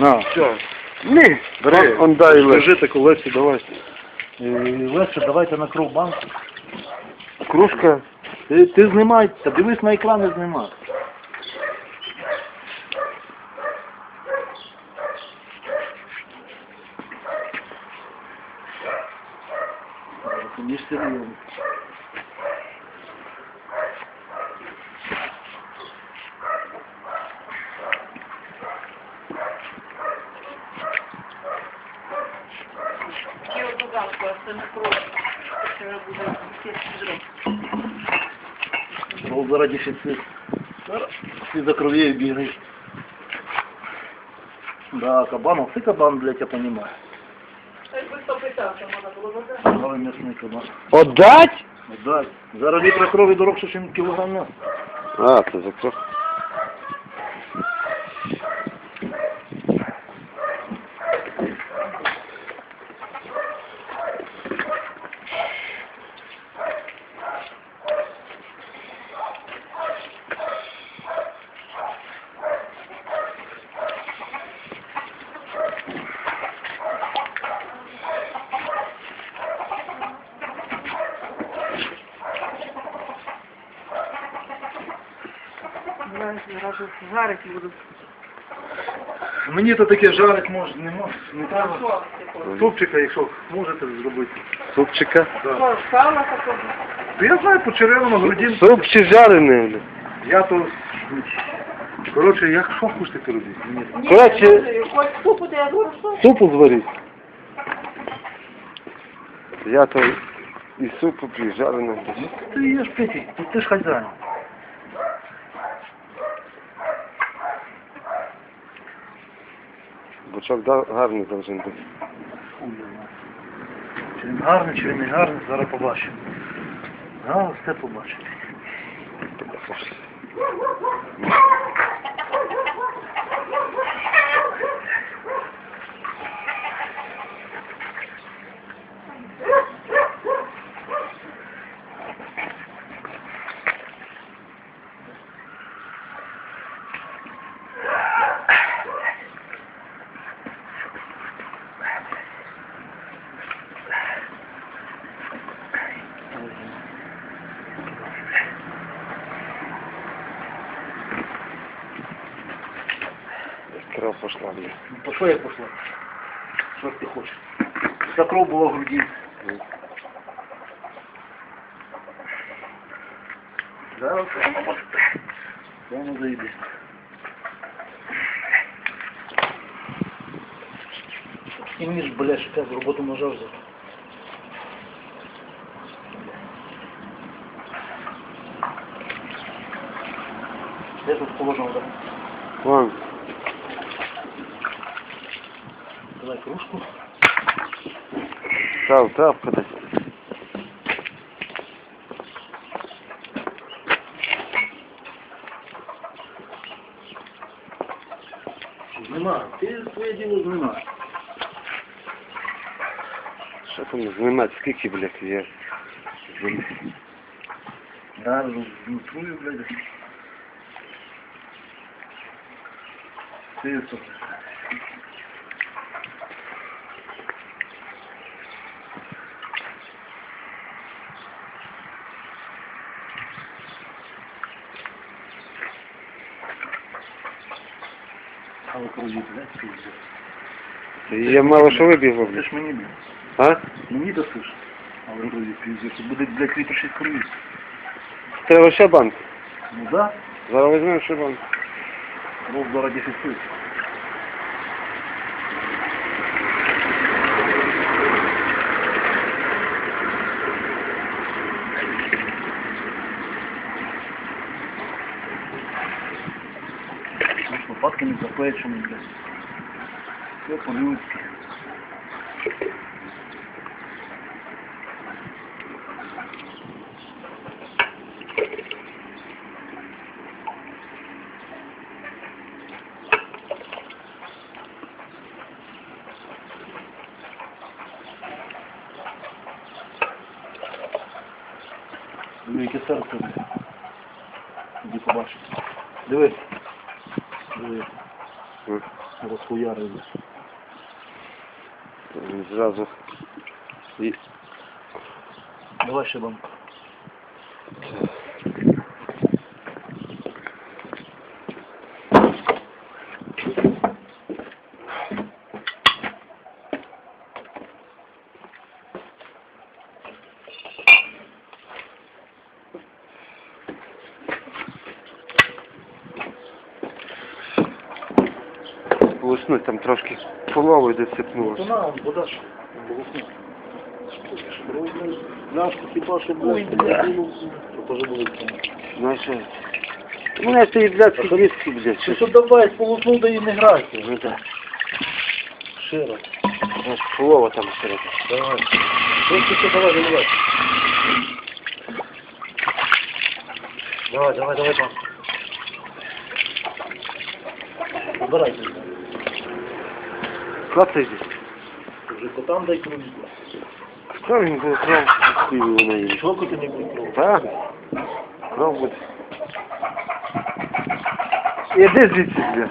На. Все. Ні. Бери. Он, он дай Лесі. Скажи таку Лесі, давай. Е, Леся, давайте на кров банку. Кружка. Ти, ти знімай, та дивись на екран і знімай. Не серйозно. І оту банку, а це не просто. Це буде якийсь дроб. Кров зараз дефіцит. Зараз всі за кров'єю бігають. Да, кабанов, ти кабан, блядь, я понимаю. Але м'ясний кабан. Отдать? Да. Зараз літра крові дорогше, ніж кілограм. А, це за кров. Знаєш, жарить буду. Мені то таке жарить може, не може, не треба. Супчика, якщо можете зробити. Супчика. Да. Що, сала такого? Я знаю, по черевину грудин. Суп чи жарений, бля? Я то... Коротше, як що хочете робити? Мені... Ні, Коротше-. Хоч супу, то я говорю, що? Супу зварить. Я то і супу п'ю, жарений. Ти є ж Петя, ти, ти ж хазяїн. Бочок да- гарний должен бути. Чи він гарний, чи він не гарний, зараз побачимо. Зараз все побачите. Кров пошла, бля. Ну, що я пішла? Що ж ти хочеш? Вся кров була в груді. Зараз все побачите. Воно заїде. І мені ж, бля, ще з роботу ножа взяти. Де тут положено? так? Вон. Давай кружку. Став тапка десь. Знімаю. Ти своє діло знімаєш. Що там знімати? Скільки, блядь, є? Да, внутрую, блядь. Ты это... А ви кругите, да? пиздец? Я мало що вибігло, Це ж мені, блядь. А? Мені досиш. А ви кругите, пиздец. Буде, для 6 крові. Треба ще банк. Ну да, Зараз візьмемо ще банк. зараз дефіцит. З лопатками заплечені, блядь. Все по-людськи. Ну, яке серце. Іди побачиш. Дивись. Ось. розхуярили. Зразу. І... Давай ще банку. Полоснуть там трошки половою Ну, досипнулося. на, он, вода ж. Голосно. Наш хіба що Ой, бля. То теж буде. Ну а що? У мене стоїть блядські дітки, блядь. Ти Що що давай, полоснув, да і не грайся. Ну так. Широ. Аж полова там серед. Давай. Просто все, давай, заливай. Давай, давай, давай, пан. Забирайте. Клацай здесь. Вже котам. Кров він буде кров. Чого ти не прикров? Так? Кров буде. Іди звідси, блядь.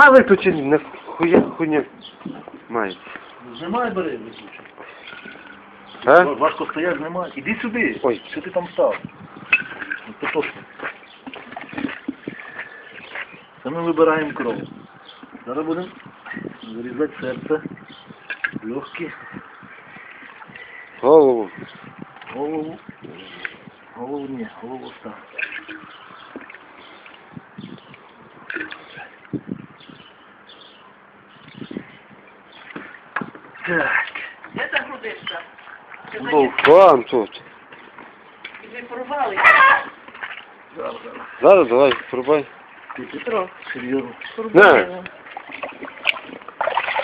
А виключи, не хуя хуйня мається. Знімай, бери, виключи. А? Важко стоять, знімай. Іди сюди. Ой. Що ти там став? Ну. Це ми вибираємо кров. Зараз будемо вирізати серце, легкі, Голову. голову. Голову ні, голову став. Так. Де та грудишка? Був вон тут. Ви порвали. Зараз, зараз. Зараз давай, ти, Петро, серйозно. порвали.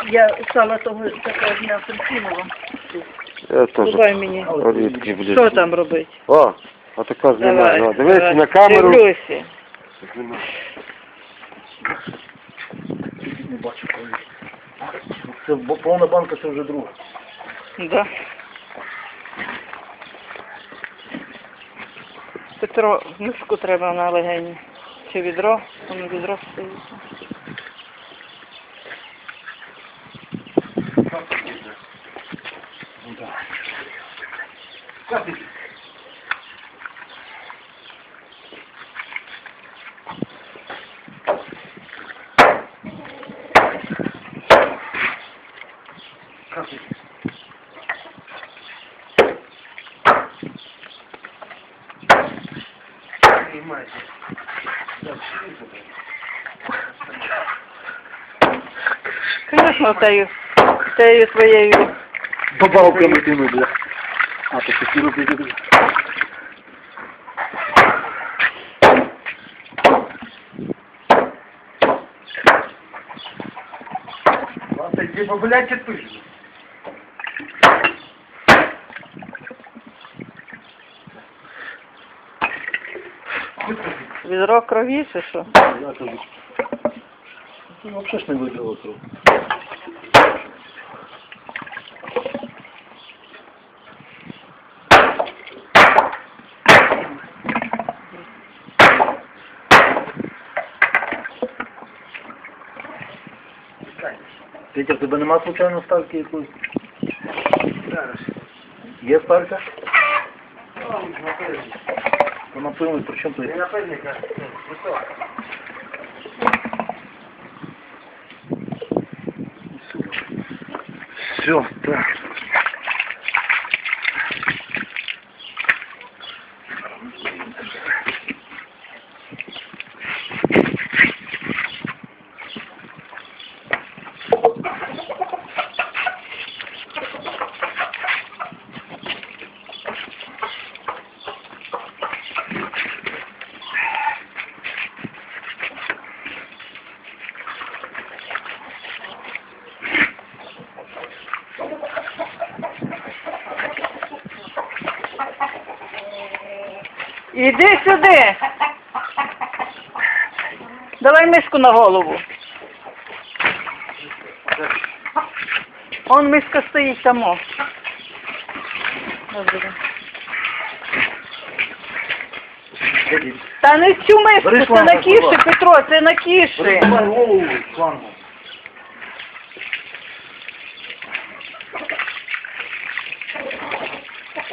Я сала того такого дня кинула. Я теж. Давай мені. Олітки, блядь. Що там робити? О, а така знімає. Давай. Дивись давай. на камеру. Дивлюся. Не бачу коли. Це повна банка, це вже друга. Да. Петро, миску треба на легені. Чи відро? Воно відро стоїть. Звісно, тею, тею твоєю. Добавками тими, бля. А, то робити. А ти типа, блядь, і пишеш. Відро крові чи що? Я. Ну, взагалі ж не виграло кров. Петя, в тебе нема случайно ставки якоїсь? Є ставка? То напевно, при чому ти? Все, так. Іди сюди. Давай миску на голову. Он миска стоїть. Добре. Та не цю миску, це на кіші. Петро, це на кіші.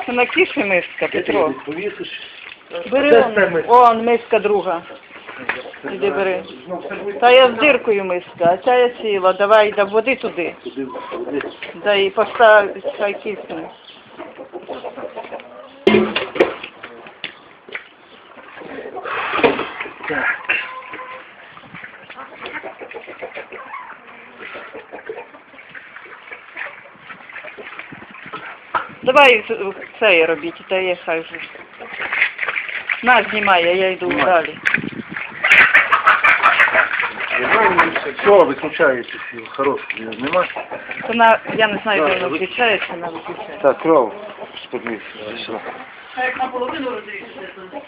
Це на кіші миска, Петро. Бери Де он. миска? Друга. Іди бери. Та я з диркою миска, а ця я ціла. Давай, да води туди. Да і постав, хай кисне. Так. Давай з- це робіть, та я хай вже. На, знімає, я йду Знімай. далі. Все, виключається хороший. Це на, я не знаю, де вона включається, вона виключається. Так, кров. А як наполовину розрізати, то